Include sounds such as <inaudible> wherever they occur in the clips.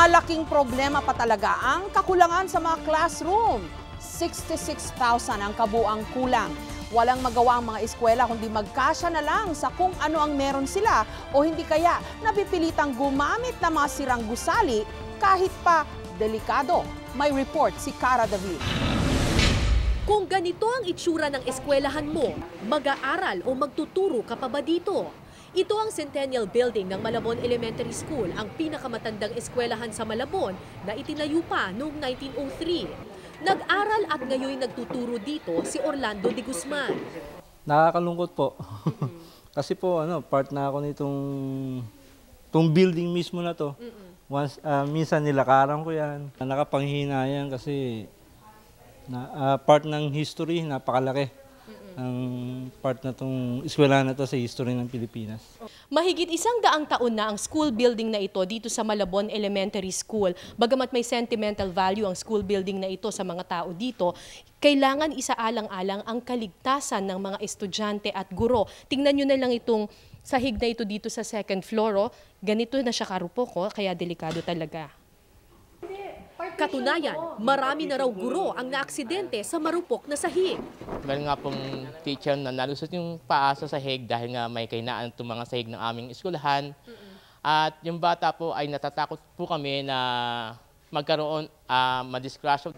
Malaking problema pa talaga ang kakulangan sa mga classroom. 66,000 ang kabuang kulang. Walang magawa ang mga eskwela kundi magkasya na lang sa kung ano ang meron sila o hindi kaya napipilitang gumamit ng mga sirang gusali kahit pa delikado. May report si Cara David. Kung ganito ang itsura ng eskwelahan mo, mag-aaral o magtuturo ka pa ba dito? Ito ang Centennial Building ng Malabon Elementary School, ang pinakamatandang eskwelahan sa Malabon na itinayo pa noong 1903. Nag-aral at ngayon nagtuturo dito si Orlando de Guzman. Nakakalungkot po. <laughs> Kasi po ano, part na ako nitong tong building mismo na to. Once ah, minsan nilakaran ko 'yan. Nakapanghinayang kasi na ah, part ng history napakalaki. Ang part na tong eskwela na to sa history ng Pilipinas. Mahigit isang daang taon na ang school building na ito dito sa Malabon Elementary School. Bagamat may sentimental value ang school building na ito sa mga tao dito, kailangan isaalang-alang ang kaligtasan ng mga estudyante at guro. Tingnan nyo na lang itong sahig na ito dito sa second floor. Oh. Ganito na siya karupok, oh, kaya delikado talaga. Katunayan, marami na raw guro ang naaksidente sa marupok na sahig. Meron nga pong teacher na nalusot yung paa sa sahig dahil nga may kainaan itong mga sahig ng aming eskwelahan. At yung bata po ay natatakot po kami na magkaroon, uh, madisgrasya.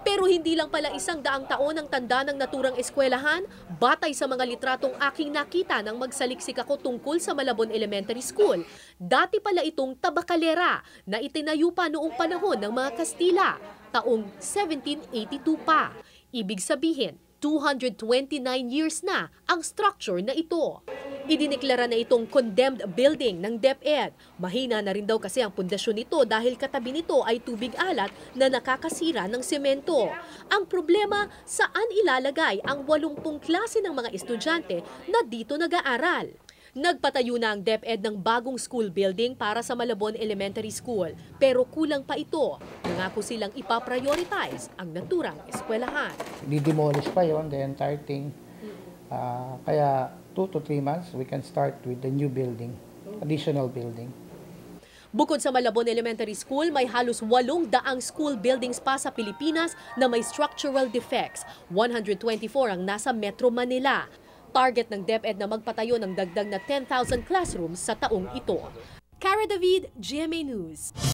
Pero hindi lang pala isang daang taon ang tanda ng naturang eskwelahan, batay sa mga litratong aking nakita nang magsaliksik ako tungkol sa Malabon Elementary School. Dati pala itong tabakalera na itinayo pa noong panahon ng mga Kastila, taong 1782 pa. Ibig sabihin, 229 years na ang structure na ito. Idineklara na itong condemned building ng DepEd. Mahina na rin daw kasi ang pundasyon nito dahil katabi nito ay tubig alat na nakakasira ng semento. Ang problema, saan ilalagay ang 80 klase ng mga estudyante na dito nag-aaral? Nagpatayo na ang DepEd ng bagong school building para sa Malabon Elementary School. Pero kulang pa ito. Nangako silang ipaprioritize ang naturang eskwelahan. Didemolish pa yon the entire thing. Ah, kaya 2 to 3 months, we can start with the new building, additional building. Bukod sa Malabon Elementary School, may halos walong daang school buildings pa sa Pilipinas na may structural defects. 124 ang nasa Metro Manila. Target ng DepEd na magpatayo ng dagdag na 10,000 classrooms sa taong ito. Cara David, GMA News.